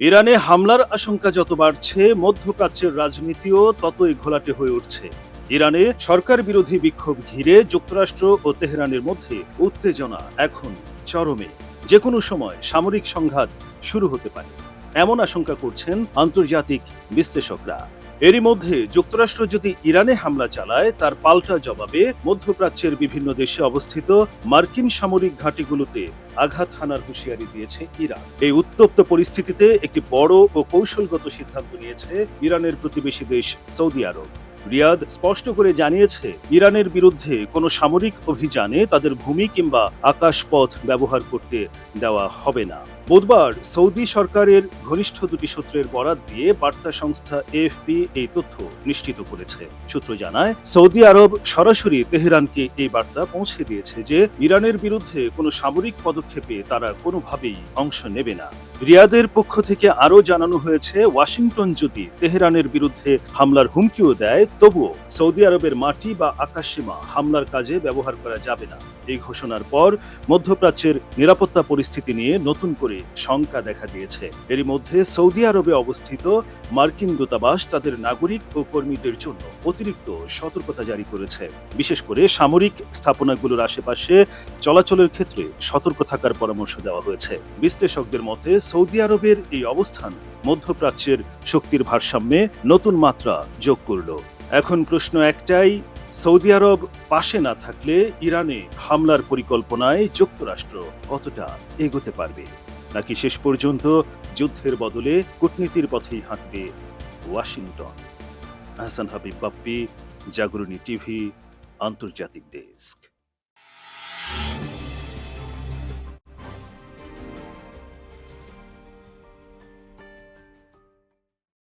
ইরানে হামলার আশঙ্কা যত বাড়ছে, মধ্যপ্রাচ্যের রাজনীতিও ততই ঘোলাটে হয়ে উঠছে। ইরানে সরকার বিরোধী বিক্ষোভ ঘিরে যুক্তরাষ্ট্র ও তেহরানের মধ্যে উত্তেজনা এখন চরমে। যে কোনো সময় সামরিক সংঘাত শুরু হতে পারে। এমন আশঙ্কা করছেন আন্তর্জাতিক বিশ্লেষকরা। এরই মধ্যে যুক্তরাষ্ট্র যদি ইরানে হামলা চালায়, তার পাল্টা জবাবে মধ্যপ্রাচ্যের বিভিন্ন দেশে অবস্থিত মার্কিন সামরিক ঘাঁটিগুলোতে আঘাত হানার হুঁশিয়ারি দিয়েছে ইরান। এই উত্তপ্ত পরিস্থিতিতে একটি বড় ও কৌশলগত সিদ্ধান্ত নিয়েছে ইরানের প্রতিবেশী দেশ সৌদি আরব। রিয়াদ স্পষ্ট করে জানিয়েছে, ইরানের বিরুদ্ধে কোনো সামরিক অভিযানে তাদের ভূমি কিংবা আকাশপথ ব্যবহার করতে দেওয়া হবে না। বুধবার সৌদি সরকারের ঘনিষ্ঠ দুটি সূত্রের বরাত দিয়ে বার্তা সংস্থা এএফপি এই তথ্য নিশ্চিত করেছে। সূত্র জানায়, সৌদি আরব সরাসরি তেহরানকে এই বার্তা পৌঁছে দিয়েছে যে, ইরানের বিরুদ্ধে কোনো সামরিক পদক্ষেপে তারা কোনোভাবেই অংশ নেবে না। রিয়াদের পক্ষ থেকে আরও জানানো হয়েছে, ওয়াশিংটন যদি তেহরানের বিরুদ্ধে হামলার হুমকিও দেয়, তবুও সৌদি আরবের মাটি বা আকাশসীমা হামলার কাজে ব্যবহার করা যাবে না। এই ঘোষণার পর মধ্যপ্রাচ্যের নিরাপত্তা পরিস্থিতি নিয়ে নতুন করে শঙ্কা দেখা দিয়েছে। এরই মধ্যে সৌদি আরবে অবস্থিত মার্কিন দূতাবাস তাদের নাগরিক ও কর্মীদের জন্য অতিরিক্ত সতর্কতা জারি করেছে। বিশেষ করে সামরিক স্থাপনাগুলোর আশেপাশে চলাচলের ক্ষেত্রে সতর্ক থাকার পরামর্শ দেওয়া হয়েছে। বিশ্লেষকদের মতে সৌদি আরবের এই অবস্থান মধ্যপ্রাচ্যের শক্তির ভারসাম্যে নতুন মাত্রা যোগ করল। এখন প্রশ্ন একটাই, সৌদি আরব পাশে না থাকলে ইরানে হামলার পরিকল্পনায় যুক্তরাষ্ট্র কতটা এগোতে পারবে? নাকি শেষ পর্যন্ত যুদ্ধের বদলে কূটনীতির পথেই হাঁটবে ওয়াশিংটন? হাসান হাবিব বাপ্পি জাগরণী টিভি, আন্তর্জাতিক ডেস্ক।